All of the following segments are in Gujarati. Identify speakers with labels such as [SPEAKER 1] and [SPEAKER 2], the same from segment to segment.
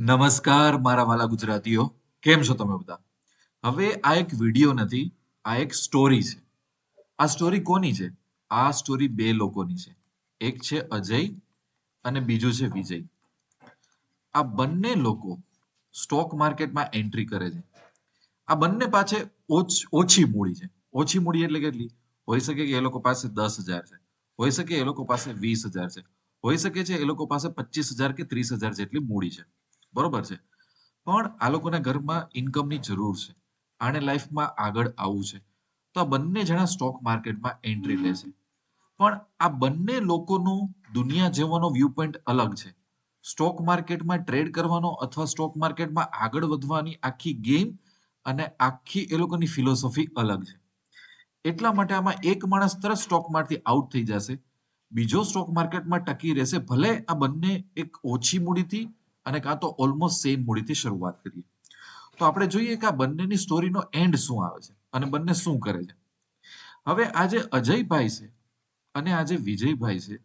[SPEAKER 1] નમસ્કાર મારા વાલા ગુજરાતીઓ, કેમ છો તમે બધા? હવે આ એક વીડિયો નથી, આ એક સ્ટોરી છે. આ સ્ટોરી કોની છે? આ સ્ટોરી બે લોકોની છે. એક છે અજય અને બીજું છે વિજય. આ બંને લોકો સ્ટોક માર્કેટમાં એન્ટ્રી કરે છે. આ બંને પાસે ઓછ- મૂડી છે. ઓછી મૂડી એટલે કેટલી? હોઈ શકે કે એ લોકો પાસે દસ હજાર છે. હોઈ શકે એ લોકો પાસે વીસ હજાર છે. હોઈ શકે છે એ લોકો પાસે પચીસ હજાર કે ત્રીસ હજાર જેટલી મૂડી છે. બરોબર છે. પણ આ લોકોના ઘરમાં ઇન્કમની જરૂર છે. આને લાઈફમાં આગળ આવવું છે. તો આ બંને જણા સ્ટોક માર્કેટમાં એન્ટ્રી લે છે. પણ આ બંને લોકોનું દુનિયા જેવાનો વ્યૂ પોઈન્ટ અલગ છે. સ્ટોક માર્કેટમાં ટ્રેડ કરવાનો અથવા સ્ટોક માર્કેટમાં આગળ વધવાની આખી ગેમ અને આખી એ લોકોની ફિલોસોફી અલગ છે. એટલા માટે આમાં એક માણસ તરત સ્ટોકમાંથી આઉટ થઈ જશે. બીજો સ્ટોક માર્કેટમાં ટકી રહેશે. ભલે આ બંને એક ઓછી મૂડીથી અને કાં તો ઓલમોસ્ટ સેમ મૂડીથી શરૂઆત કરીએ. તો આપણે જોઈએ કે આ બંનેની સ્ટોરીનો એન્ડ શું આવે છે અને બંને શું કરે છે. હવે આ જે અજયભાઈ છે અને આ જે વિજયભાઈ છે,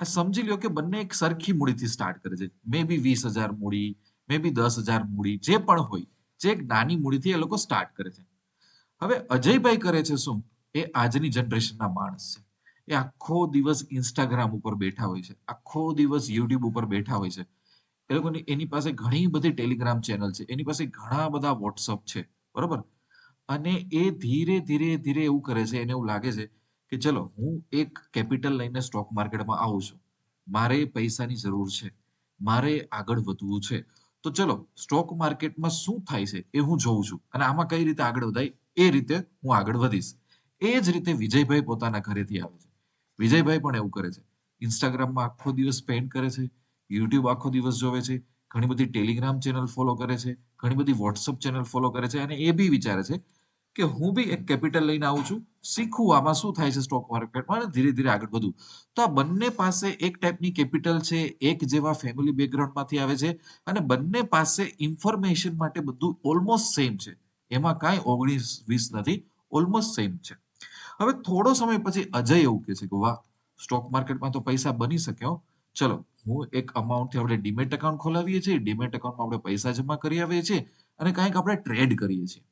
[SPEAKER 1] આ સમજી લ્યો કે બંને એક સરખી મૂડીથી સ્ટાર્ટ કરે છે. મે બી વીસ હજાર મૂડી મે બી દસ હજાર મૂડી, જે પણ હોય, જે એક નાની મૂડીથી એ લોકો સ્ટાર્ટ કરે છે. હવે અજયભાઈ કરે છે શું? એ આજની જનરેશનના માણસ છે. એ આખો દિવસ ઇન્સ્ટાગ્રામ ઉપર બેઠા હોય છે. આખો દિવસ યુટ્યુબ ઉપર બેઠા હોય છે. એ લોકોની, એની પાસે ઘણી બધી ટેલિગ્રામ ચેનલ છે. એની પાસે ઘણા બધા વોટ્સઅપ છે. બરોબર? અને એ ધીરે ધીરે ધીરે એવું કરે છે, એને એવું લાગે છે કે ચલો, હું એક કેપિટલ લઈને સ્ટોક માર્કેટમાં આવું છું. મારે પૈસાની જરૂર છે. મારે આગળ વધવું છે. તો ચલો સ્ટોક માર્કેટમાં શું થાય છે એ હું જોઉં છું. અને આમાં કઈ રીતે આગળ વધાય એ રીતે હું આગળ વધીશ. એ જ રીતે વિજયભાઈ પોતાના ઘરેથી આવે છે. વિજયભાઈ પણ એવું કરે છે. ઇન્સ્ટાગ્રામમાં આખો દિવસ સ્પેન્ડ કરે છે. યુટ્યુબ આખો દિવસ જોવે છે, ઘણી બધી ટેલિગ્રામ ચેનલ ફોલો કરે છે, ઘણી બધી વોટ્સઅપ ચેનલ ફોલો કરે છે અને એ બી વિચારે છે કે હું બી એક કેપિટલ લઈને આવું છું, શીખું આમાં શું થાય છે સ્ટોક માર્કેટમાં અને ધીરે ધીરે આગળ વધું. તો આ બંને પાસે એક ટાઈપની કેપિટલ છે, એક જેવા ફેમિલી બેકગ્રાઉન્ડમાંથી આવે છે અને બંને પાસે ઇન્ફોર્મેશન માટે બધું ઓલમોસ્ટ સેમ છે. એમાં કાંઈ ઓગણીસ વીસ નથી ઓલમોસ્ટ સેમ છે. હવે થોડો સમય પછી અજય એવું કહે છે કે વાહ સ્ટોક માર્કેટમાં તો પૈસા બની શકે હો. ચલો, હું એક અમાઉન્ટથી આપણે ડીમેટ એકાઉન્ટ ખોલાવીએ છીએ. ડીમેટ એકાઉન્ટમાં આપણે પૈસા જમા કરી આવીએ છીએ અને કંઈક આપણે ટ્રેડ કરીએ છીએ.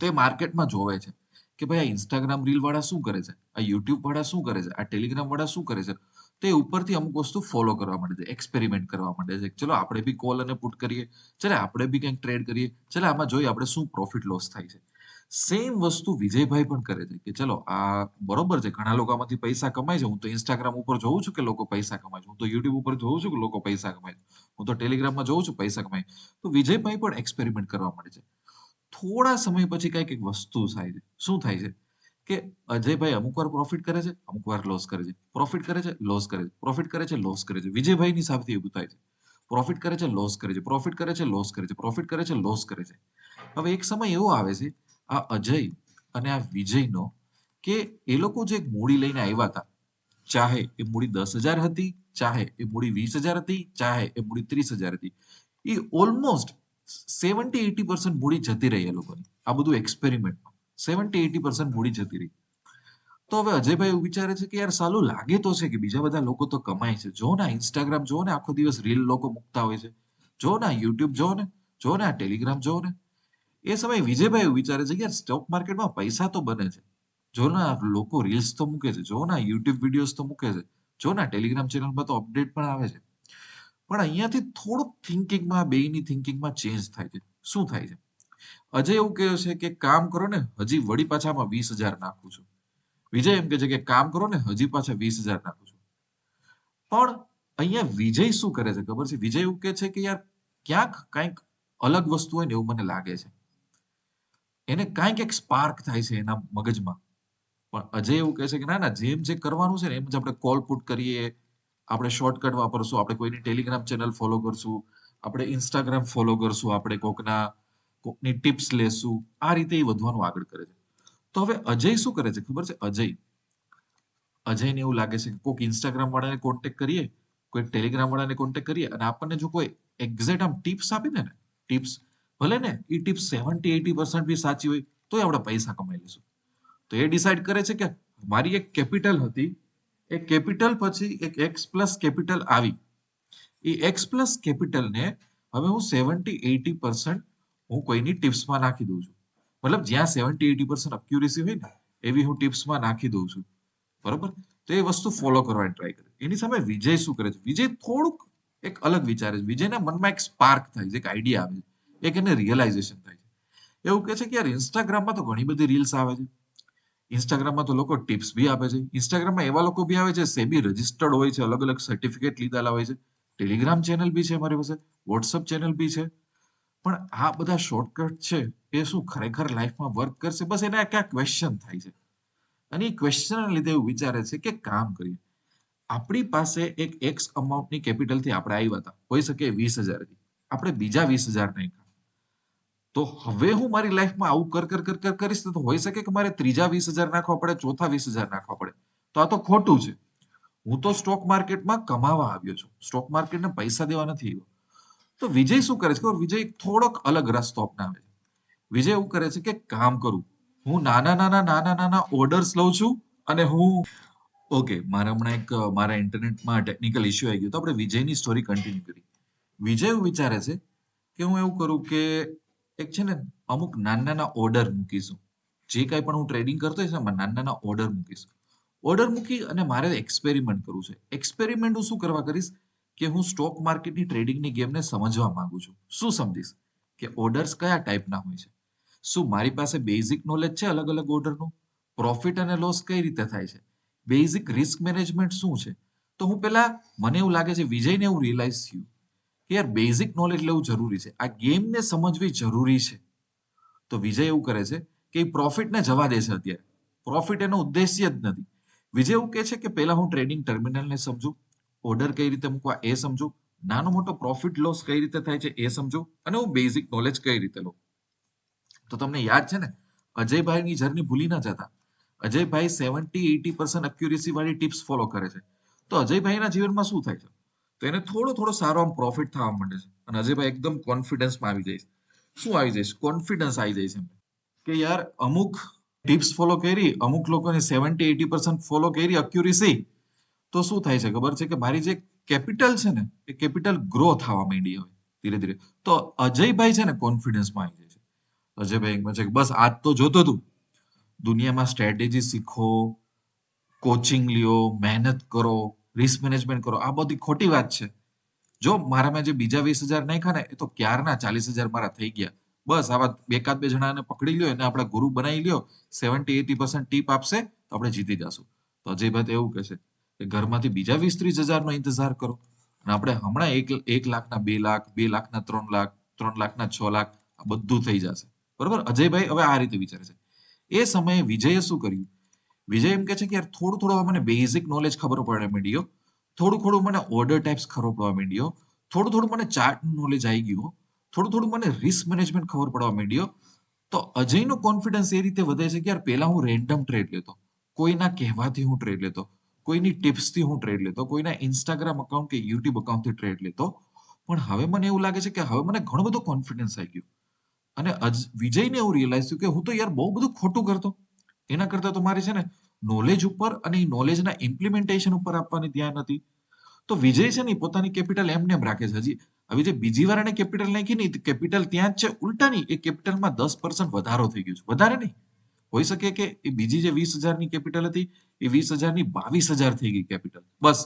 [SPEAKER 1] તો એ માર્કેટમાં જોવે છે કે ભાઈ આ ઇન્સ્ટાગ્રામ રીલ વાળા શું કરે છે? આ યુટ્યુબ વાળા શું કરે છે? આ ટેલિગ્રામ વાળા શું કરે છે? તે ઉપરથી અમુક વસ્તુ ફોલો કરવા માંડે છે એક્સપેરિમેન્ટ કરવા માંડે છે. ચલો, આપણે બી કોલ અને પુટ કરીએ. ચાલે, આપણે બી કંઈક ટ્રેડ કરીએ. ચાલે, આમાં જોઈએ આપણે શું પ્રોફિટ લોસ થાય છે. સેમ વસ્તુ વિજયભાઈ પણ કરે છે કે ચલો, આ બરોબર છે, ઘણા લોકો આમાંથી પૈસા કમાય છે. હું તો ઇન્સ્ટાગ્રામ ઉપર જોઉં છું કે લોકો પૈસા કમાય છે. હું તો યુટ્યુબ ઉપર જોઉં છું કે લોકો પૈસા કમાય છે. હું તો ટેલિગ્રામમાં જોઉં છું પૈસા કમાય તો વિજયભાઈ પણ એક્સપેરિમેન્ટ કરવા માંડે છે. થોડા સમય પછી કંઈક એક વસ્તુ થાય છે. શું થાય છે? કે અજયભાઈ અમુક વાર પ્રોફિટ કરે છે, અમુક વાર લોસ કરે છે. પ્રોફિટ કરે છે લોસ કરે છે. પ્રોફિટ કરે છે લોસ કરે છે. વિજયભાઈની હિસાબથી એવું થાય છે. પ્રોફિટ કરે છે લોસ કરે છે. પ્રોફિટ કરે છે લોસ કરે છે. પ્રોફિટ કરે છે લોસ કરે છે. હવે એક સમય એવો આવે છે આ અજય અને આ વિજયનો કે એ લોકો જે મૂડી લઈને આવ્યા હતા, ચાહે એ મૂડી દસ હજાર હતી, ચાહે એ મૂડી વીસ હજાર હતી, ચાહે એ મૂડી ત્રીસ હજાર હતી, એ ઓલમોસ્ટ સેવન્ટી એટી પર્સન્ટ મૂડી જતી રહી એ લોકોની, આ બધું એક્સપેરિમેન્ટમાં સેવન્ટી એટી પર્સન્ટ મૂડી જતી રહી. તો હવે અજયભાઈ એવું વિચારે છે કે યાર સાલું લાગે તો છે કે બીજા બધા લોકો તો કમાય છે. જો ને ઇન્સ્ટાગ્રામ જો ને આખો દિવસ રીલ લોકો મૂકતા હોય છે. જો ને યુટ્યુબ જો ને જો ને આ ટેલિગ્રામ જો ને એ સમયે વિજયભાઈ વિચારે છે કે યાર સ્ટોક માર્કેટમાં પૈસા તો બને છે. જો ના લોકો રીલ્સ તો મૂકે છે, જો ના યુટ્યુબ વિડીયોઝ તો મૂકે છે, જો ના ટેલિગ્રામ ચેનલમાં તો અપડેટ પણ આવે છે. પણ અહીંયાથી થોડુંક થિંકિંગમાં બેયની થિંકિંગમાં ચેન્જ થાય છે. શું થાય છે? અજય એવું કહે છે કે કામ કરો ને, હજી વળી પાછામાં વીસ હજાર નાખું છું. વિજય એમ કહે છે કે કામ કરો ને, હજી પાછા વીસ હજાર નાખું છું. પણ અહીંયા વિજય શું કરે છે ખબર છે? વિજય એવું કહે છે કે યાર ક્યાંક કંઈક અલગ વસ્તુ હોય ને એવું મને લાગે છે. એને કાંઈક એક સ્પાર્ક થાય છે એના મગજમાં. પણ અજય એવું કહે છે કે ના ના, જેમ જે કરવાનું છે ને, એમ જ આપણે કોલ પુટ કરીએ, આપણે શોર્ટકટ વાપરશું, આપણે કોઈની ટેલિગ્રામ ચેનલ ફોલો કરશું, આપણે ઇન્સ્ટાગ્રામ ફોલો કરશું, આપણે કોકના, કોકની ટિપ્સ લેશું, આ રીતે એ વધવાનું આગળ કરે છે. તો હવે અજય શું કરે છે? ખબર છે? અજય. અજયને એવું લાગે છે કે કોઈક ઇન્સ્ટાગ્રામ વાળાને કોન્ટેક્ટ કરીએ, કોઈ ટેલિગ્રામ વાળાને કોન્ટેક્ટ કરીએ અને આપણને જો કોઈ એક્ઝેક્ટ આમ ટિપ્સ આપી દે ને ટિપ્સ ભલે ને એ ટિપ્સ સેવન્ટી એટી પર્સન્ટ બી સાચી હોય તો આપણે પૈસા કમાઈ લઈશું. તો એ ડિસાઈડ કરે છે કે મારી એક કેપિટલ હતી, એ કેપિટલ પછી એક એક્સ પ્લસ કેપિટલ આવી. એ એક્સ પ્લસ કેપિટલને હવે હું સેવન્ટી એટી પર્સન્ટ હું કોઈની ટિપ્સમાં નાખી દઉં છું. મતલબ જ્યાં સેવન્ટી એટી પર્સન્ટ અક્યુરેસી હોય ને, એવી હું ટિપ્સમાં નાખી દઉં છું. બરોબર? તો એ વસ્તુ ફોલો કરવાની ટ્રાય કરે. એની સામે વિજય શું કરે છે? વિજય થોડુંક એક અલગ વિચારે છે. વિજયના મનમાં એક સ્પાર્ક થાય છે, એક આઈડિયા આવે છે. એક એને રિયલાઇઝેશન થાય છે. એવું કહે છે કે યાર ઇન્સ્ટાગ્રામમાં તો ઘણી બધી રીલ્સ આવે છે. ઇન્સ્ટાગ્રામમાં તો લોકો ટિપ્સ બી આપે છે. ઇન્સ્ટાગ્રામમાં એવા લોકો બી આવે છે સેબી રજિસ્ટર્ડ હોય છે અલગ અલગ સર્ટિફિકેટ લીધેલા હોય છે. ટેલિગ્રામ ચેનલ બી છે મારી પાસે વોટ્સઅપ ચેનલ બી છે. પણ આ બધા શોર્ટકટ છે, એ શું ખરેખર લાઈફમાં વર્ક કરશે? બસ એને ક્યાં ક્વેશ્ચન થાય છે. અને એ ક્વેશ્ચનના લીધે એવું વિચારે છે કે કામ કરીએ. આપણી પાસે એક એક્સ અમાઉન્ટની કેપિટલથી આપણે આવ્યા હતા. હોઈ શકે વીસ હજારથી આપણે બીજા વીસ હજાર નાખ્યા તો હવે હું મારી લાઈફમાં આવું કર કર કર કર કરીશ તો હોઈ શકે કે મારે ત્રીજા વીસ હજાર નાખવા પડે, ચોથા વીસ હજાર નાખવા પડે. તો આ તો ખોટું છે. હું તો સ્ટોક માર્કેટમાં કમાવા આવ્યો છું. સ્ટોક માર્કેટને પૈસા દેવા નથી આવ્યો. તો વિજય શું કરે છે? વિજય થોડોક અલગ રસ્તો અપનાવે છે. વિજય એવું કરે છે કે કામ કરું. હું નાના નાના નાના નાના ઓર્ડર્સ લઉં છું અને હું ઓકે મારા હમણાં એક, મારા ઇન્ટરનેટમાં ટેકનિકલ ઇશ્યુ આવી ગયો તો આપણે વિજયની સ્ટોરી કન્ટિન્યુ કરી. વિજય એવું વિચારે છે કે હું એવું કરું કે એક છે ને, અમુક નાના નાના ઓર્ડર મૂકીશું. જે કાંઈ પણ હું ટ્રેડિંગ કરતો હોઈશ નાના નાના ઓર્ડર મૂકીશ. ઓર્ડર મૂકી અને મારે એક્સપેરિમેન્ટ કરવું છે. એક્સપેરિમેન્ટ હું શું કરવા કરીશ? કે હું સ્ટોક માર્કેટની ટ્રેડિંગની ગેમને સમજવા માંગુ છું. શું સમજીશ? કે ઓર્ડર્સ કયા ટાઈપના હોય છે? શું મારી પાસે બેઝિક નોલેજ છે અલગ અલગ ઓર્ડરનું પ્રોફિટ અને લોસ કઈ રીતે થાય છે? બેઝિક રિસ્ક મેનેજમેન્ટ શું છે? તો હું પેલા મને એવું લાગે છે, વિજયને એવું રિયલાઇઝ થયું. કે યાર બેઝિક નોલેજ લેવું જરૂરી છે. આ ગેમને સમજવી જરૂરી છે. તો વિજય એવું કરે છે કે એ પ્રોફિટને જવા દે છે અત્યારે. પ્રોફિટ એનો ઉદ્દેશ્ય જ નથી. વિજય એવું કહે છે કે પહેલા હું ટ્રેડિંગ ટર્મિનલને સમજું ઓર્ડર કઈ રીતે મૂકવા એ સમજું, નાનો મોટો પ્રોફિટ લોસ કઈ રીતે થાય છે એ સમજો, અને હું બેઝિક નોલેજ કઈ રીતે લઉં. તો તમને યાદ છે ને, અજયભાઈની જર્ની ભૂલી ના જતા. અજયભાઈ સેવન્ટી એટી પર્સન્ટ અક્યુરેસી વાળી ટિપ્સ ફોલો કરે છે. તો અજયભાઈના જીવનમાં શું થાય છે? તો એને થોડો થોડો સારો આમ પ્રોફિટ થવા માંડે છે. અને અજયભાઈ એકદમ કોન્ફિડન્સમાં આવી જઈશ. શું આવી જઈશ? કોન્ફિડન્સ આવી જાય છે કે યાર, અમુક ટિપ્સ ફોલો કરી, અમુક લોકોની સેવન્ટી એટી પર્સન્ટ ફોલો કરી અક્યુરેસી તો શું થાય છે? ખબર છે કે મારી જે કેપિટલ છે ને, એ કેપિટલ ગ્રો થવા માંડી હવે, ધીરે ધીરે. તો અજયભાઈ છે ને કોન્ફિડન્સમાં આવી જાય છે. અજયભાઈ એમ છે કે બસ, આજ તો જોતો તું. દુનિયામાં સ્ટ્રેટેજી શીખો કોચિંગ લ્યો, મહેનત કરો રિસ્ક મેનેજમેન્ટ કરો. આ બધી ખોટી વાત છે. જો મારામાં જે બીજા વીસ હજાર નાખ્યા ને, એ તો ક્યારના ચાલીસ હજાર મારા થઈ ગયા. બસ આવા એકાદ બે જણાને પકડી લ્યો, એને આપણે ગુરુ બનાવી લ્યો સેવન્ટી એટી પર્સન્ટ ટીપ આપશે, તો આપણે જીતી જશું. તો અજયભાઈ એવું કહે છે કે ઘરમાંથી બીજા વીસ ત્રીસ હજારનો ઇંતજાર કરો. અને આપણે હમણાં એક એક લાખના બે લાખ, બે લાખના ત્રણ લાખ, ત્રણ લાખના છ લાખ, આ બધું થઈ જશે. બરોબર? અજયભાઈ હવે આ રીતે વિચારે છે. એ સમયે વિજયે શું કર્યું? વિજય એમ કે છે કે યાર થોડું થોડું મને બેઝિક નોલેજ ખબર પડવા માંડ્યો થોડું થોડું મને ઓર્ડર ટાઈપ્સ ખબર પડવા માંડ્યો થોડું થોડું મને ચાર્ટ નોલેજ આવી ગયું થોડું થોડું મને રિસ્ક મેનેજમેન્ટ ખબર પડવા માંડ્યો તો અજયનો કોન્ફિડન્સ એ રીતે વધે છે કે યાર પહેલા હું રેન્ડમ ટ્રેડ લેતો. કોઈના કહેવાથી હું ટ્રેડ લેતો. કોઈની ટિપ્સથી હું ટ્રેડ લેતો. કોઈના ઇન્સ્ટાગ્રામ અકાઉન્ટ કે યુટ્યુબ અકાઉન્ટથી ટ્રેડ લેતો. પણ હવે મને એવું લાગે છે કે હવે મને ઘણો બધો કોન્ફિડન્સ આવી ગયો. અને વિજયને એવું રિયલાઇઝ થયું કે હું તો યાર બહુ બધું ખોટું કરતો. એના કરતા તો મારે છે ને નોલેજ ઉપર અને એ નોલેજના ઇમ્પ્લિમેન્ટેશન ઉપર આપવાની ધ્યાન હતી. તો વિજય છે ને પોતાની કેપિટલ એમને એમ રાખે છે. હજી હવે જે બીજી વાર એને કેપિટલ નાખી ને કેપિટલ ત્યાં જ છે. ઉલટા નહીં એ કેપિટલમાં દસ પર્સન્ટ વધારો થઈ ગયો છે. વધારે નહીં. હોઈ શકે કે એ બીજી જે વીસ હજારની કેપિટલ હતી, એ વીસ હજારની બાવીસ હજાર થઈ ગઈ કેપિટલ બસ,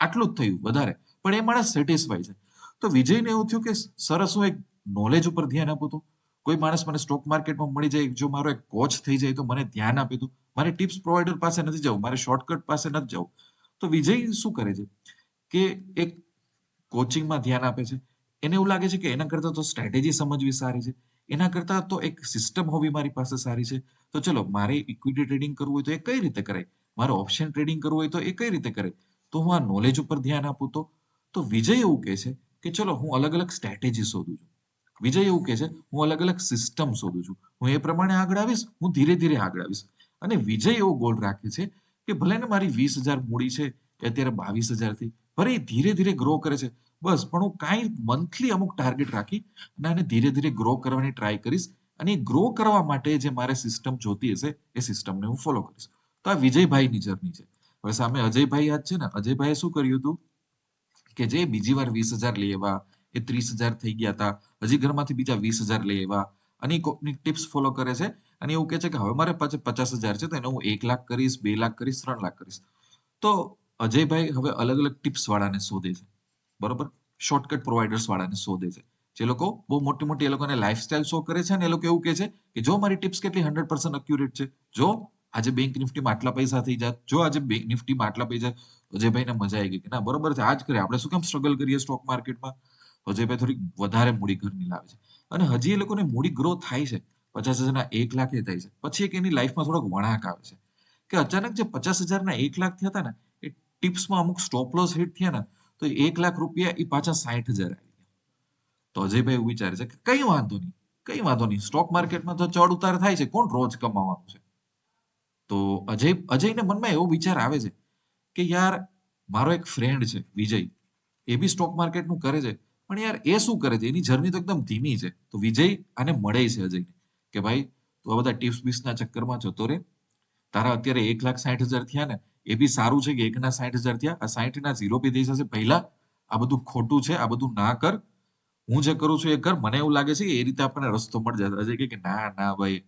[SPEAKER 1] આટલું જ થયું વધારે. પણ એ માણસ સેટિસ્ફાય છે. તો વિજયને એવું થયું કે સરસ હું એક નોલેજ ઉપર ધ્યાન આપું તો. કોઈ માણસ મને સ્ટોક માર્કેટમાં મળી જાય, જો મારો એક કોચ થઈ જાય તો મને ધ્યાન આપી દઉં મારે ટિપ્સ પ્રોવાઈડર પાસે નથી જવું, મારે શોર્ટકટ પાસે નથી જવું. તો વિજય શું કરે છે? કે એક કોચિંગમાં ધ્યાન આપે છે. એને એવું લાગે છે કે એના કરતા તો સ્ટ્રેટેજી સમજવી સારી છે. એના કરતા તો એક સિસ્ટમ હોવી મારી પાસે સારી છે. તો ચલો, મારે ઇક્વિટી ટ્રેડિંગ કરવું હોય તો એ કઈ રીતે કરે મારે ઓપ્શન ટ્રેડિંગ કરવું હોય તો એ કઈ રીતે કરે તો હું આ નોલેજ ઉપર ધ્યાન આપું તો? તો વિજય એવું કહે છે કે ચલો, હું અલગ અલગ સ્ટ્રેટેજી શોધું છું. વિજય એવું કહે છે, હું અલગ અલગ સિસ્ટમ શોધું છું. હું એ પ્રમાણે આગળ આવીશ, હું ધીરે ધીરે આગળ આવીશ. અને વિજય એવો ગોલ રાખે છે કે ભલે ને મારી વીસ હજાર મૂડી છે કે અત્યારે બાવીસ હજારથી ભલે ધીરે ધીરે ગ્રો કરે છે, બસ, પણ હું કાંઈ મંથલી અમુક ટાર્ગેટ રાખી અને આને ધીરે ધીરે ગ્રો કરવાની ટ્રાય કરીશ અને એ ગ્રો કરવા માટે જે મારે સિસ્ટમ જોતી હશે, એ સિસ્ટમને હું ફોલો કરીશ. તો આ વિજયભાઈની જર્ની છે. હવે સામે અજયભાઈ યાદ છે ને? અજયભાઈએ શું કર્યું હતું? કે જે બીજી વાર વીસ હજાર લેવા એ ત્રીસ હજાર થઈ ગયા હતા હજી ઘરમાંથી બીજા વીસ હજાર લઈ આવ્યા. અને કોકની ટિપ્સ ફોલો કરે છે? અને એવું કહે છે કે હવે મારે પાછળ પચાસ હજાર છે, તો એને હું એક લાખ કરીશ, બે લાખ કરીશ, ત્રણ લાખ કરીશ. તો અજયભાઈ હવે અલગ અલગ ટિપ્સ વાળાને શોધે છે. બરોબર? શોર્ટકટ પ્રોવાઈડર્સ વાળાને શોધે છે. જે લોકો બહુ મોટી મોટી એ લોકોને લાઈફસ્ટાઈલ શો કરે છે અને એ લોકો એવું કહે છે કે જો મારી ટિપ્સ કેટલી હંડ્રેડ પર્સન્ટ અક્યુરેટ છે? જો આજે બેંક નિફ્ટીમાં આટલા પૈસા થઈ જાય જો આજે બેંક નિફ્ટીમાં આટલા પૈસા, અજયભાઈને મજા આવી ગઈ કે ના, બરોબર છે, આજ કરે. આપણે શું કેમ સ્ટ્રગલ કરીએ સ્ટોક માર્કેટમાં અજયભાઈ થોડીક વધારે મૂડી ઘરની લાવે છે. અને હજી એ લોકોને મૂડી ગ્રો થાય છે, પચાસ હજારના એક લાખ એ થાય છે. પછી એક એની લાઈફમાં થોડોક વળાંક આવે છે. કે અચાનક જે પચાસ હજારના એક લાખ થયા હતા ને, એ ટિપ્સમાં અમુક સ્ટોપ લોસ હિટ થયા ને, તો એક લાખ રૂપિયા એ પાછા સાઠ હજાર આવી ગયા. તો અજયભાઈ એવું વિચારે છે કે કઈ વાંધો નહીં, કઈ વાંધો નહીં. સ્ટોક માર્કેટમાં તો ચડ ઉતાર થાય છે, કોણ રોજ કમાવાનું છે? તો અજય, અજયને મનમાં એવો વિચાર આવે છે કે યાર, મારો એક ફ્રેન્ડ છે, વિજય, એ બી સ્ટોક માર્કેટનું કરે છે. પણ યાર, એ શું કરે છે? એની જર્ની તો એકદમ ધીમી છે. તો વિજય આને મળે છે અજયને. કે ભાઈ, તું આ બધા ટિપ્સ બીસના ચક્કરમાં જતો રે. તારા અત્યારે એક લાખ સાઠ હજાર થયા ને, એ બી સારું છે કે એકના સાઠ હજાર થયા. આ સાઠ ના ઝીરો બી થઈ જશે પહેલા. આ બધું ખોટું છે, આ બધું ના કર. હું જે કરું છું એ કર. મને એવું લાગે છે કે એ રીતે આપણને રસ્તો મળી જશે. અજય કે, ના ના ભાઈ,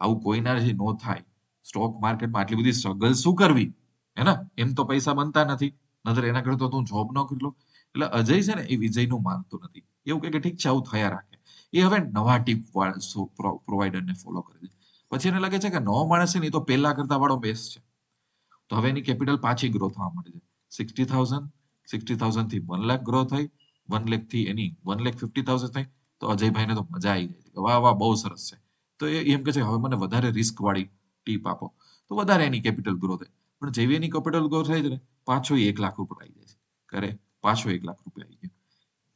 [SPEAKER 1] આવું કોઈના જે નો થાય. સ્ટોક માર્કેટમાં આટલી બધી સ્ટ્રગલ શું કરવી? હે ને? એમ તો પૈસા બનતા નથી. નતર એના કરતા તું જોબ ન કરી લો. એટલે અજય છે ને એ વિજયનું માનતું નથી. એવું કે ઠીક છે, આવું થયા રાખે. એ હવે નવા ટીપ પ્રોવાઈડરને ફોલો કરે છે. પછી એને લાગે છે કે નવો માણસ છે ને એ તો પહેલા કરતા વાળો બેસ્ટ છે. તો હવે એની કેપિટલ પાછી ગ્રો થવા માંડે છે. સિક્સટી થાઉઝન્ડ સિક્સટી થાઉઝન્ડથી વન લાખ ગ્રો થઈ વન લેખથી એની વન લેખ ફિફ્ટી થાઉઝન્ડ થઈ, તો અજયભાઈને તો મજા આવી જાય છે વાહ વાહ, બહુ સરસ છે. તો એ એમ કે છે, હવે મને વધારે રિસ્ક વાળી ટીપ આપો. તો વધારે એની કેપિટલ ગ્રો થાય. પણ જેવી એની કેપિટલ ગ્રો થાય છે ને, પાછો એક લાખ ઉપર આવી જાય છે. કરે. પાછો એક લાખ રૂપિયા આવી ગયો.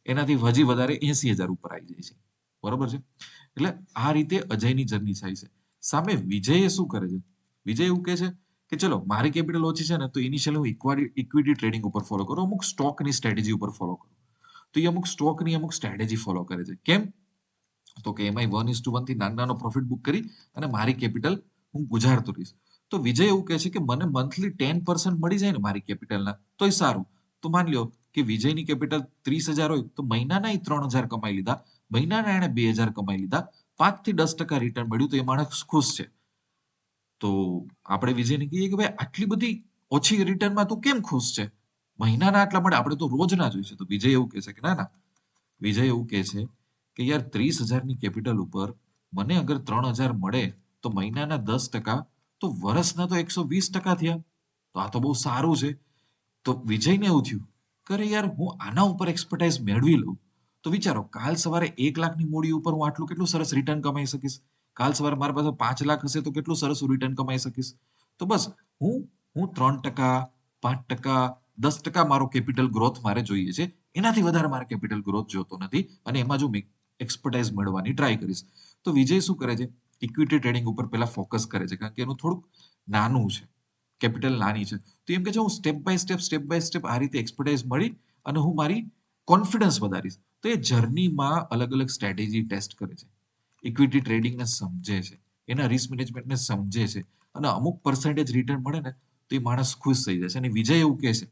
[SPEAKER 1] એનાથી હજી વધારે એસી હજાર ઉપર આવી જાય છે. બરોબર છે? એટલે આ રીતે અજયની જર્ની થાય છે. સામે વિજય શું કરે છે? વિજય એવું કહે છે કે ચલો, મારી કેપિટલ ઓછી છે ને, તો ઇનિશિયલ હું ઇક્વિટી ટ્રેડિંગ ઉપર ફોલો કરું, અમુક સ્ટોકની સ્ટ્રેટેજી ઉપર ફોલો કરું. તો એ અમુક સ્ટોકની અમુક સ્ટ્રેટેજી ફોલો કરે છે. કેમ? તો કે એમાં વન ઇસ ટુ વનથી નાનો નાનો પ્રોફિટ બુક કરી અને મારી કેપિટલ હું ગુજારતો રહીશ. તો વિજય એવું કહે છે કે મને મંથલી ટેન પર્સન્ટ મળી જાય ને મારી કેપિટલના તોય સારું. તો માની લો કે વિજયની કેપિટલ ત્રીસ હજાર હોય તો મહિનાના એ ત્રણ હજાર કમાઈ લીધા, મહિનાના એને બે હજાર કમાઈ લીધા પાંચથી દસ ટકા રિટર્ન મળ્યું તો એ માણસ ખુશ છે. તો આપણે વિજયને કહીએ કે ભાઈ, આટલી બધી ઓછી રિટર્નમાં તું કેમ ખુશ છે? મહિનાના આટલા મળે, આપણે તો રોજના જોઈશે તો વિજય એવું કહે છે કે ના ના. વિજય એવું કહે છે કે યાર, ત્રીસ હજારની કેપિટલ ઉપર મને અગર ત્રણ હજાર મળે તો મહિનાના દસ ટકા, તો વર્ષના તો એકસો વીસ ટકા થયા. તો આ તો બહુ સારું છે. તો વિજયને એવું થયું. કરે યાર, હું આના ઉપર એક્સપર્ટાઇઝ મેળવી લઉં. તો વિચારો, કાલ સવારે એક લાખની મૂડી ઉપર હું આટલું કેટલું સરસ રિટર્ન કમાઈ શકીશ? કાલ સવારે મારી પાસે પાંચ લાખ હશે તો કેટલું સરસ રિટર્ન કમાઈ શકીશ? તો બસ, હું હું ત્રણ ટકા, પાંચ ટકા, દસ ટકા મારો કેપિટલ ગ્રોથ મારે જોઈએ છે. એનાથી વધારે મારે કેપિટલ ગ્રોથ જોતો નથી અને એમાં જો એક્સપર્ટાઇઝ મેળવવાની ટ્રાય કરીશ, તો વિજય શું કરે છે? ઇક્વિટી ટ્રેડિંગ ઉપર પહેલા ફોકસ કરે છે, કારણ કે એનું થોડુંક નાનું છે. કેપિટલ નાની છે. તો એમ કે છે, હું step by step step by step આ રીતે એક્સપર્ટાઇઝ મળી અને હું મારી કોન્ફિડન્સ વધારીશ. તો એ જર્નીમાં અલગ અલગ સ્ટ્રેટેજી ટેસ્ટ કરે છે. ઇક્વિટી ટ્રેડિંગને સમજે છે. એના રિસ્ક મેનેજમેન્ટને સમજે છે. અને અમુક પર્સન્ટેજ રિટર્ન મળે ને, તો એ માણસ ખુશ થઈ જાય છે અને વિજય એવું કહે છે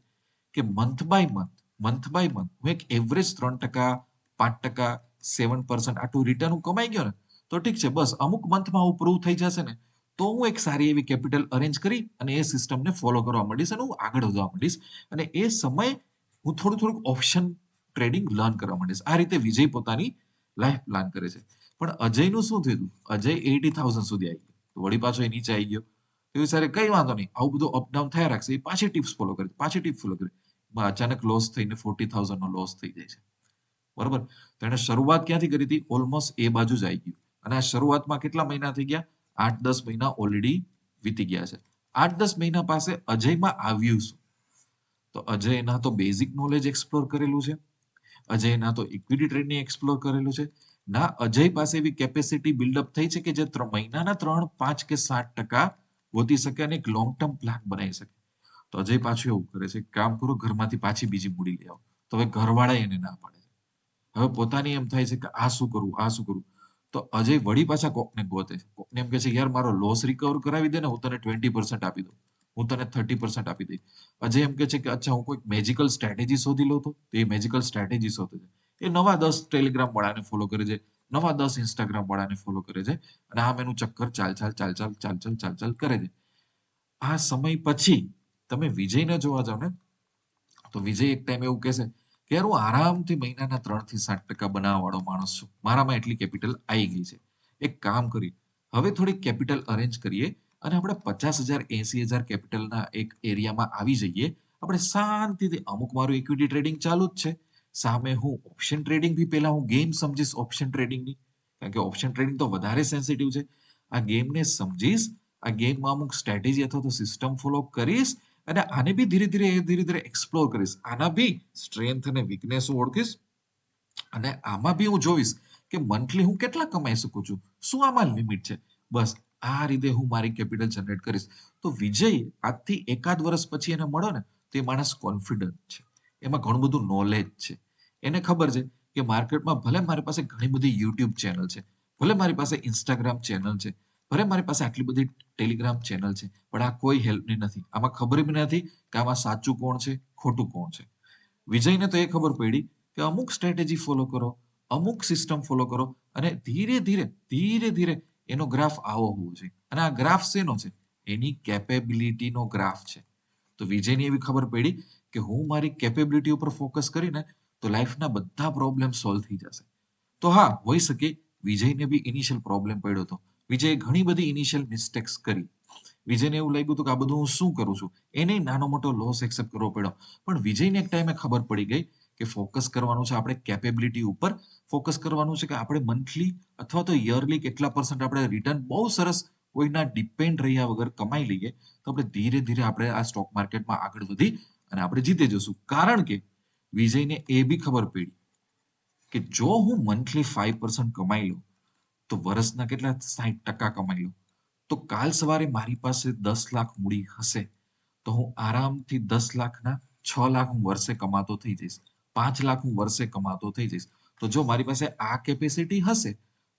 [SPEAKER 1] કે month by month month by month હું એક એવરેજ ત્રણ ટકા, પાંચ ટકા સેવન પર્સન્ટ આટલું રિટર્ન હું કમાઈ ગયો ને, તો ઠીક છે, બસ અમુક મંથમાં હું પ્રૂવ થઈ જશે ને તો હું એક સારી એવી કેપિટલ અરેન્જ કરી અને એ સિસ્ટમને ફોલો કરવા માંડીશ અને હું આગળ વધવા માંડીશ. અને એ સમય હું થોડું થોડુંક ઓપ્શન ટ્રેડિંગ લર્ન કરવા માંડીશ. આ રીતે વિજય પોતાની લાઈફ પ્લાન કરે છે. પણ અજયનું શું થયું અજય એટી થાઉઝન્ડ સુધી આવી ગયો. વળી પાછો એ નીચે આવી ગયો. તો સારે કઈ વાંધો નહીં, આવું બધું અપડાઉન થયા રાખશે. એ પાછી ટિપ્સ ફોલો કરે પાછી ટિપ ફોલો કરે. અચાનક લોસ થઈને ફોર્ટી થાઉઝન્ડનો લોસ થઈ જાય છે. બરોબર? તો એને શરૂઆત ક્યાંથી કરી હતી? ઓલમોસ્ટ એ બાજુ જ આવી ગયું. અને આ શરૂઆતમાં કેટલા મહિના થઈ ગયા? આઠ દસ મહિના ઓલરેડી વીતી ગયા છે. આઠ દસ મહિના પાસે અજયમાં આવ્યું શું? તો અજય ના તો બેઝિક નોલેજ એક્સપ્લોર કરેલું છે. અજય ના તો ઇક્વિટી ટ્રેડિંગ એક્સપ્લોર કરેલું છે. ના, અજય પાસે એવી કેપેસિટી બિલ્ડઅપ થઈ છે કે જે મહિનાના ત્રણ, પાંચ કે સાત ટકા ગોતી શકે અને એક લોંગ ટર્મ પ્લાન બનાવી શકે. તો અજય પાછું એવું કરે છે, કામ કરો, ઘરમાંથી પાછી બીજી મૂડી લઈ આવો. તો હવે ઘરવાળા એને ના પાડે છે. હવે પોતાની એમ થાય છે કે આ શું કરવું આ શું કરું? તો અજય વળી પાછા કોકને ગોતે કોકને એમ કે છે, યાર, મારો લોસ રિકવર કરાવી દે ને, હું તને ટ્વેન્ટી પર્સન્ટ આપી દઉં. હું તને થર્ટી પર્સન્ટ આપી દઈ અજય એમ કે છે કે, અચ્છા, હું કોઈ મેજિકલ સ્ટ્રેટેજી શોધી લઉં તો? એ મેજિકલ સ્ટ્રેટેજી શોધે છે. એ નવા દસ ટેલિગ્રામ વાળાને ફોલો કરે છે. નવા દસ ઇન્સ્ટાગ્રામ વાળાને ફોલો કરે છે. અને આમ એનું ચક્કર ચાલ ચાલ ચાલ ચાલ ચાલ ચાલ ચાલ ચાલ કરે છે. આ સમય પછી તમે વિજયને જોવા જાવ ને, તો વિજય એક ટાઈમ એવું કહેશે યાર હું આરામથી મહિનાના ત્રણથી સાત ટકા બનાવવા વાળો માણસ છું. મારામાં એટલી કેપિટલ આવી ગઈ છે. એક કામ કરી હવે થોડીક કેપિટલ અરેન્જ કરીએ અને આપણે પચાસ હજાર, એસી હજાર કેપિટલના એક એરિયામાં આવી જઈએ. આપણે શાંતિથી અમુક મારું ઇક્વિટી ટ્રેડિંગ ચાલુ જ છે. સામે હું ઓપ્શન ટ્રેડિંગ બી પહેલા હું ગેમ સમજીશ ઓપ્શન ટ્રેડિંગની કારણ કે ઓપ્શન ટ્રેડિંગ તો વધારે સેન્સિટિવ છે. આ ગેમને સમજીશ. આ ગેમમાં અમુક સ્ટ્રેટેજી અથવા તો સિસ્ટમ ફોલો કરીશ. અને આને બી ધીરે ધીરે ધીરે ધીરે એક્સપ્લોર કરીશ. આના બી સ્ટ્રેન્થ અને વીકનેસ ઓળખીશ. અને આમાં બી હું જોઈશ કે મંથલી હું કેટલા કમાઈ શકું છું? શું આમાં લિમિટ છે? બસ, આ રીતે હું મારી કેપિટલ જનરેટ કરીશ. તો વિજય આજથી એકાદ વર્ષ પછી એને મળો ને, તો એ માણસ કોન્ફિડન્ટ છે. એમાં ઘણું બધું નોલેજ છે. એને ખબર છે કે માર્કેટમાં ભલે મારી પાસે ઘણી બધી યુટ્યુબ ચેનલ છે, ભલે મારી પાસે ઇન્સ્ટાગ્રામ ચેનલ છે ભલે મારી પાસે આટલી બધી ટેલિગ્રામ ચેનલ છે, પણ આ કોઈ હેલ્પની નથી. આમાં ખબર બી નથી કે આમાં સાચું કોણ છે, ખોટું કોણ છે. વિજયને તો એ ખબર પડી કે અમુક સ્ટ્રેટેજી ફોલો કરો, અમુક સિસ્ટમ ફોલો કરો અને ધીરે ધીરે ધીરે ધીરે એનો ગ્રાફ આવો હોવો જોઈએ. અને આ ગ્રાફ શેનો છે? એની કેપેબિલિટીનો ગ્રાફ છે. તો વિજયની એવી ખબર પડી કે હું મારી કેપેબિલિટી ઉપર ફોકસ કરીને તો લાઈફના બધા પ્રોબ્લેમ સોલ્વ થઈ જશે. તો હા, હોઈ શકે વિજયને બી ઇનિશિયલ પ્રોબ્લેમ પડ્યો હતો. વિજયે ઘણી બધી ઇનિશિયલ મિસ્ટેક્સ કરી. વિજયને એવું લાગ્યું હતું કે આ બધું હું શું કરું છું? એને નાનો મોટો લોસ એક્સેપ્ટ કરવો પડ્યો. પણ વિજયને એક ટાઈમે ખબર પડી ગઈ કે ફોકસ કરવાનું છે આપણે કેપેબિલિટી ઉપર. ફોકસ કરવાનું છે કે આપણે મંથલી અથવા તો યરલી કેટલા પર્સન્ટ આપણે રિટર્ન બહુ સરસ કોઈના ડિપેન્ડ રહ્યા વગર કમાઈ લઈએ, તો આપણે ધીરે ધીરે આપણે આ સ્ટોક માર્કેટમાં આગળ વધી અને આપણે જીતે જશું. કારણ કે વિજયને એ બી ખબર પડી કે જો હું મંથલી ફાઈવ પર્સન્ટ કમાઈ લઉં તો વર્ષના કેટલા? સાહીઠ ટકા કમાઈ લઉં તો કાલ સવારે મારી પાસે દસ લાખ મૂડી હશે, તો હું આરામથી દસ લાખના છ લાખ હું વર્ષે કમાતો થઈ જઈશ, પાંચ લાખ હું વર્ષે કમાતો થઈ જઈશ. તો જો મારી પાસે આ કેપેસિટી હશે,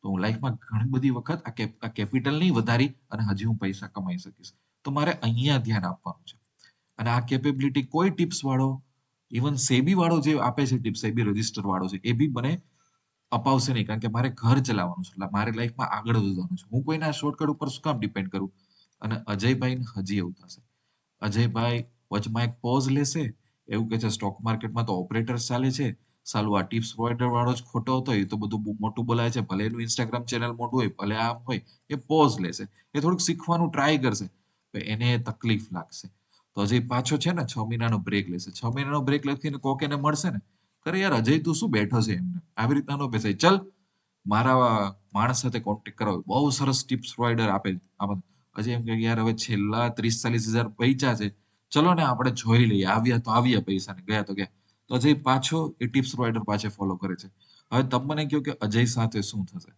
[SPEAKER 1] તો હું લાઈફમાં ઘણી બધી વખત આ કેપ આ કેપિટલ નહીં વધારી અને હજી હું પૈસા કમાઈ શકીશ. તો મારે અહીંયા ધ્યાન આપવાનું છે. અને આ કેપેબિલિટી કોઈ ટિપ્સ વાળો ઇવન સેબી વાળો જે આપે છે ટિપ્સ સેબી રજિસ્ટર વાળો છે, એ બી મને અપાવશે નહીં, કારણ કે મારે ઘર ચલાવવાનું છે મારે લાઈફમાં આગળ વધવાનું છે. હું કોઈના શોર્ટકટ ઉપર શું કામ ડિપેન્ડ કરું? અને અજયભાઈ હજી એવું થશે. અજયભાઈ વચમાં એક પોઝ લેશે, એવું કે છે સ્ટોક માર્કેટમાં તો ઓપરેટર ચાલે છે. સાલું આ ટિપ્સ પ્રોવાઈડર વાળો જ ખોટો હતો, એ તો બધું મોટું બોલાય છે. ભલે એનું ઇન્સ્ટાગ્રામ ચેનલ મોટું હોય, ભલે આમ હોય, એ પોઝ લેશે. એ થોડુંક શીખવાનું ટ્રાય કરશે એને તકલીફ લાગશે. તો હજી પાછો છે ને, છ મહિનાનો બ્રેક લેશે. છ મહિનાનો બ્રેક લખીને કોક એને મળશે ને કરે યાર, અજય, તું શું બેઠો છે એમને? આવી રીતના નો ચલ, મારા માણસ સાથે કોન્ટેક્ટ કરાવો. બહુ સરસ ટિપ્સ પ્રોવાઈડર આપે આમાં. અજય એમ કે, યાર, હવે છેલ્લા ત્રીસ ચાલીસ હજાર પૈસા છે. ચલો ને આપણે જોઈ લઈએ. આવ્યા તો આવ્યા પૈસા ને ગયા તો ગયા. તો અજય પાછો એ ટિપ્સ પ્રોવાઈડર પાછે ફોલો કરે છે. હવે તમે મને કહો કે અજય સાથે શું થશે?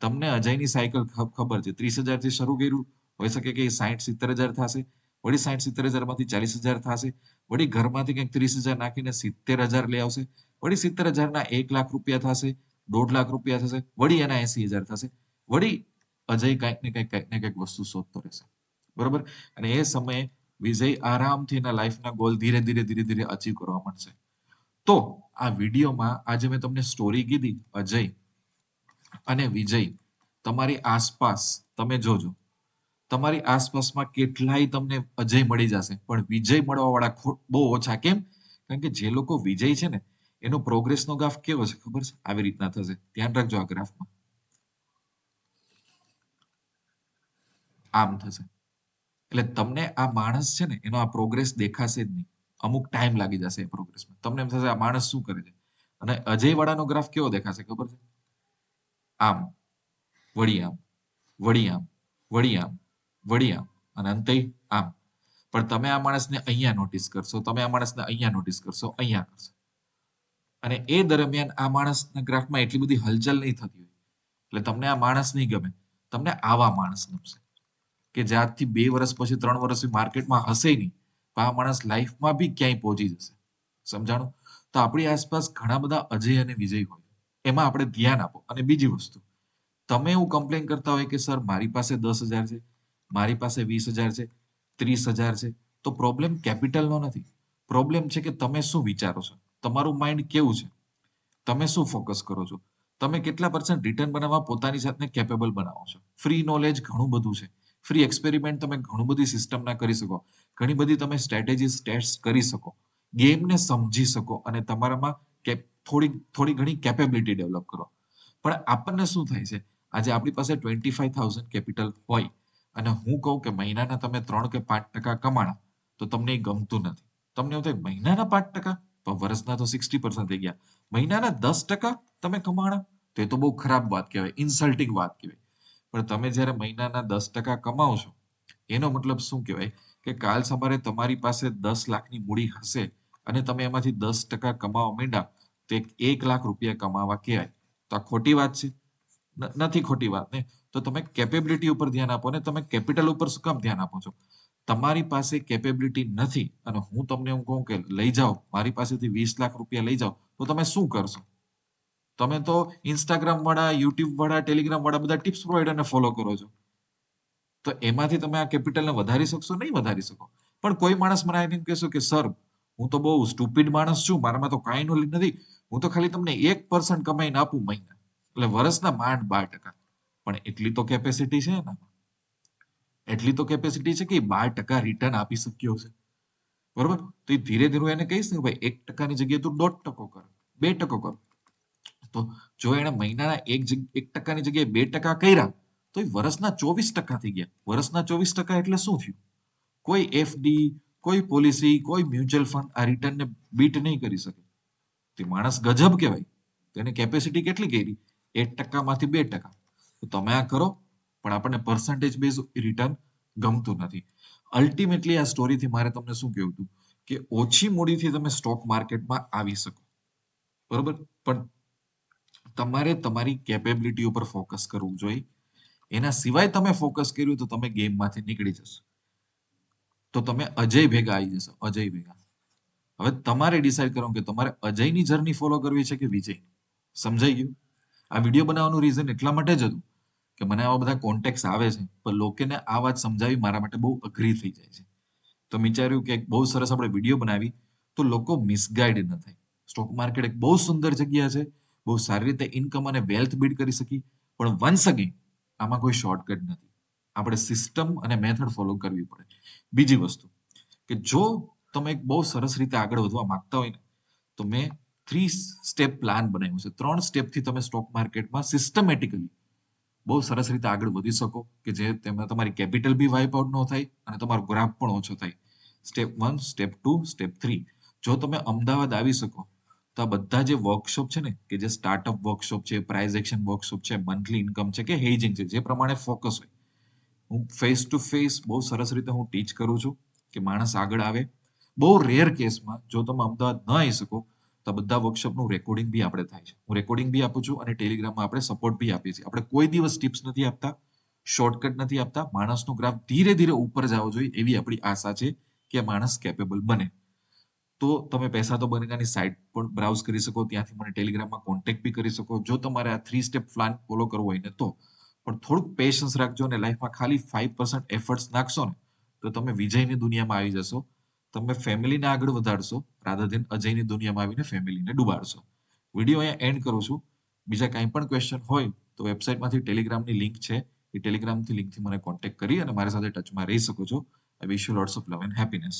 [SPEAKER 1] તમને અજયની સાયકલ ખબર છે. ત્રીસ હજારથી શરૂ કર્યું. હોઈ શકે કે સાઠ સિત્તેર હજાર થશે. વળી સાઠ સિત્તેર હજારમાંથી ચાલીસ હજાર થશે. વળી ઘરમાંથી કંઈક ત્રીસ હજાર નાખીને સિત્તેર હજાર લઈ આવશે. વળી સિત્તેર હજારના એક લાખ રૂપિયા થશે, દોઢ લાખ રૂપિયા થશે, વળી એના એસી હજાર થશે. વળી અજય કંઈક ને કંઈક કંઈક ને કંઈક વસ્તુ શોધતો રહેશે. બરોબર? અને એ સમયે વિજય આરામથી એના લાઈફના ગોલ ધીરે ધીરે ધીરે ધીરે અચીવ કરવા માંડશે. તો આ વિડીયોમાં આજે મેં તમને સ્ટોરી કીધી, અજય અને વિજય. તમારી આસપાસ, તમે જોજો, તમારી આસપાસમાં કેટલાય તમને અજય મળી જશે. પણ વિજય મળવા વાળા બહુ ઓછા. કેમ? કારણ કે જે લોકો વિજય છે ને એનો પ્રોગ્રેસનો ગ્રાફ કેવો છે? ખબર છે? આવી રીતના થશે. ધ્યાન રાખજો આ ગ્રાફમાં આમ થશે. એટલે તમને આ માણસ છે ને, એનો આ પ્રોગ્રેસ દેખાશે જ નહીં. અમુક ટાઈમ લાગી જશે એ પ્રોગ્રેસમાં તમને એમ થશે, આ માણસ શું કરે છે? અને અજય વાળાનો ગ્રાફ કેવો દેખાશે? ખબર છે? આમ, વળી આમ વળી આમ વળી આમ વળી આમ, અને અંતે આમ. પણ તમે આ માણસને અહીંયા નોટિસ કરશો, તમે આ માણસને અહીંયા નોટિસ કરશો, અહીંયા કરશો. અને એ દરમિયાન આ માણસના ગ્રાફમાં એટલી બધી હલચલ નહીં થતી હોય. એટલે તમને આ માણસ નહીં ગમે. તમને આવા માણસ ગમશે. કે જ્યાંથી બે વર્ષ પછી, ત્રણ વર્ષથી માર્કેટમાં હશે નહીં આ માણસ લાઈફમાં બી ક્યાંય પહોંચી જશે. સમજાણું? તો આપણી આસપાસ ઘણા બધા અજય અને વિજય હોય. એમાં આપણે ધ્યાન આપો. અને બીજી વસ્તુ. તમે એવું કમ્પ્લેન કરતા હોય કે, સર, મારી પાસે દસ હજાર છે, મારી પાસે વીસ હજાર છે, ત્રીસ હજાર છે. તો પ્રોબ્લેમ કેપિટલનો નથી. પ્રોબ્લેમ છે કે તમે શું વિચારો છો? તમારું માઇન્ડ કેવું છે? તમે શું ફોકસ કરો છો? તમે કેટલા પર્સન્ટ રિટર્ન બનાવવા પોતાની જાતને કેપેબલ બનાવો છો? ફ્રી નોલેજ ઘણું બધું છે. ફ્રી એક્સપેરિમેન્ટ તમે ઘણું બધી સિસ્ટમના કરી શકો. ઘણી બધી તમે સ્ટ્રેટેજીસ ટેસ્ટ કરી શકો. ગેમને સમજી શકો અને તમારામાં થોડી થોડી ઘણી કેપેબિલિટી ડેવલપ કરો. પણ આપણને શું થાય છે? આજે આપણી પાસે ટ્વેન્ટી ફાઈવ થાઉઝન્ડ કેપિટલ હોય અને હું કહું કે મહિનાના તમે ત્રણ કે પાંચ ટકા કમાણા, તો તમને એ ગમતું નથી. તમને એવું થાય, મહિનાના પાંચ ટકા? પણ વર્ષના તો સિક્સટી પર્સન્ટ થઈ ગયા. મહિનાના દસ ટકા તમે કમાણા. તો એ તો બહુ ખરાબ વાત કહેવાય ઇન્સલ્ટિંગ વાત કહેવાય. પણ તમે જ્યારે મહિનાના દસ ટકા કમાઓ છો, એનો મતલબ શું કહેવાય? કે કાલ સવારે તમારી પાસે દસ લાખની મૂડી હશે અને તમે એમાંથી દસ ટકા કમાવા માંડ્યા, તો એક લાખ રૂપિયા કમાવા કહેવાય. તો આ ખોટી વાત છે? નથી ખોટી વાત ને? તો તમે કેપેબિલિટી ઉપર ધ્યાન આપો ને તમે કેપિટલ ઉપર શું કામ ધ્યાન આપો છો? તમારી પાસે કેપેબિલિટી નથી અને હું તમને એમ કહું કે લઈ જાઓ, મારી પાસેથી વીસ લાખ રૂપિયા લઈ જાઓ, તો તમે શું કરશો? તમે તો ઇન્સ્ટાગ્રામ વાળા યુટ્યુબ વાળા ટેલિગ્રામ વાળા બધા ટિપ્સ પ્રોવાઈડરને ફોલો કરો છો. તો એમાંથી તમે આ કેપિટલને વધારી શકશો, નહીં વધારી શકો. પણ કોઈ માણસ મને આવીને કહેશો કે, સર, હું તો બહુ સ્ટુપિડ માણસ છું, મારામાં તો કાંઈ નોલેજ નથી. હું તો ખાલી તમને એક પર્સન્ટ કમાઈને આપું મહિના. એટલે વર્ષના માંડ બાર ટકા. પણ એટલી તો કેપેસિટી છે એનામાં. એટલી તો કેપેસિટી છે કે બાર ટકા રિટર્ન આપી શક્યો છે. બરોબર? તો એ ધીરે ધીરે એને કહીશ ને ભાઈ, એક ટકાની જગ્યાએ તું દોઢ ટકો કર, બે ટકો કર. તો જો એને મહિનાના એક એક ટકાની જગ્યાએ બે ટકા કર્યા, તો એ વર્ષના ચોવીસ ટકા થઈ ગયા. વર્ષના ચોવીસ ટકા એટલે શું થયું? કોઈ એફડી કોઈ પોલિસી, કોઈ મ્યુચ્યુઅલ ફંડ આ રિટર્નને બીટ નહીં કરી શકે. તે માણસ ગજબ કહેવાય. તેને કેપેસિટી કેટલી કરી? એક ટકામાંથી બે ટકા. તો તમે આ કરો પણ આપણને પર્સન્ટેજ બેઝ રિટર્ન ગમતું નથી. અલ્ટિમેટલી આ સ્ટોરીથી મારે તમને શું કહેવું હતું? કે ઓછી મૂડીથી તમે સ્ટોક માર્કેટમાં આવી શકો. બરોબર? પણ તમારે તમારી કેપેબિલિટી ઉપર ફોકસ કરવું જોઈએ. એના સિવાય તમે ફોકસ કર્યું તો તમે ગેમમાંથી નીકળી જશો. તો તમે અજય ભેગા આવી જશો. અજય ભેગા. હવે તમારે ડિસાઈડ કરો કે તમારે અજયની જર્ની ફોલો કરવી છે કે વિજય સમજાઈ ગયું? આ વીડિયો બનાવવાનું રીઝન એટલા માટે જ હતું કે મને આવા બધા કોન્ટેક્ટ આવે છે, પણ લોકોને આ વાત સમજાવી મારા માટે બહુ અઘરી થઈ જાય છે. તો વિચાર્યું કે એક બહુ સરસ આપણે વીડિયો બનાવી, તો લોકો મિસગાઈડ ન થાય. સ્ટોક માર્કેટ એક બહુ સુંદર જગ્યા છે, બહુ સારી રીતે ઇન્કમ અને વેલ્થ બિલ્ડ કરી શકી, પણ વન્સ અગેન આમાં કોઈ શોર્ટકટ નથી. આપણે સિસ્ટમ અને મેથડ ફોલો કરવી પડે. બીજી વસ્તુ, કે જો તમે એક બહુ સરસ રીતે આગળ વધવા માંગતા હોય ને, તો મેં થ્રી સ્ટેપ પ્લાન બનાવ્યું છે. ત્રણ સ્ટેપથી તમે સ્ટોક માર્કેટમાં સિસ્ટમેટિકલી બહુ સરસ રીતે આગળ વધી શકો કે જે તેમાં તમારી કેપિટલ બી વાઇપ આઉટ ન થાય અને તમારો ગ્રાફ પણ ઓછો થાય. Step one step two step three જો તમે અમદાવાદ આવી શકો, તો આ બધા જે વર્કશોપ છે ને, કે જે સ્ટાર્ટઅપ વર્કશોપ છે પ્રાઇઝ એક્શન વર્કશોપ છે મંથલી ઇન્કમ છે કે હેજિંગ છે, જે પ્રમાણે ફોકસ હોય. હું ફેસ ટુ ફેસ બહુ સરસ રીતે હું ટીચ કરું છું કે માણસ આગળ આવે. બહુ રેર કેસમાં જો તમે અમદાવાદ ન આવી શકો તો આ બધા વર્કશોપનું રેકોર્ડિંગ બી આપણે થાય છે. હું રેકોર્ડિંગ બી આપું છું અને ટેલિગ્રામમાં આપણે સપોર્ટ બી આપીએ છીએ. આપણે કોઈ દિવસ ટિપ્સ નથી આપતા શોર્ટકટ નથી આપતા. માણસનો ગ્રાફ ધીરે ધીરે ઉપર જવો જોઈએ એવી આપણી આશા છે કે માણસ કેપેબલ બને. તો તમે પૈસા તો બનેગાની સાઇટ પણ બ્રાઉઝ કરી શકો, ત્યાંથી મને ટેલિગ્રામમાં કોન્ટેક્ટ બી કરી શકો. જો તમારે આ થ્રી સ્ટેપ પ્લાન ફોલો કરવો હોય ને તો, પણ થોડુંક પેશન્સ રાખજો અને લાઈફમાં ખાલી ફાઈવ પર્સન્ટ એફર્ટ્સ નાખશો ને, તો તમે વિજયની દુનિયામાં આવી જશો. તમે ફેમિલીને આગળ વધારશો રાધર અજયની દુનિયામાં આવીને ફેમિલીને ડુબાડશો. વીડિયો અહીંયા એન્ડ કરું છું. બીજા કાંઈ પણ ક્વેશ્ચન હોય તો વેબસાઇટમાંથી ટેલિગ્રામની લિંક છે. એ ટેલિગ્રામથી લિંકથી મને કોન્ટેક્ટ કરી અને મારી સાથે ટચમાં રહી શકો છો. I wish you lots of love and happiness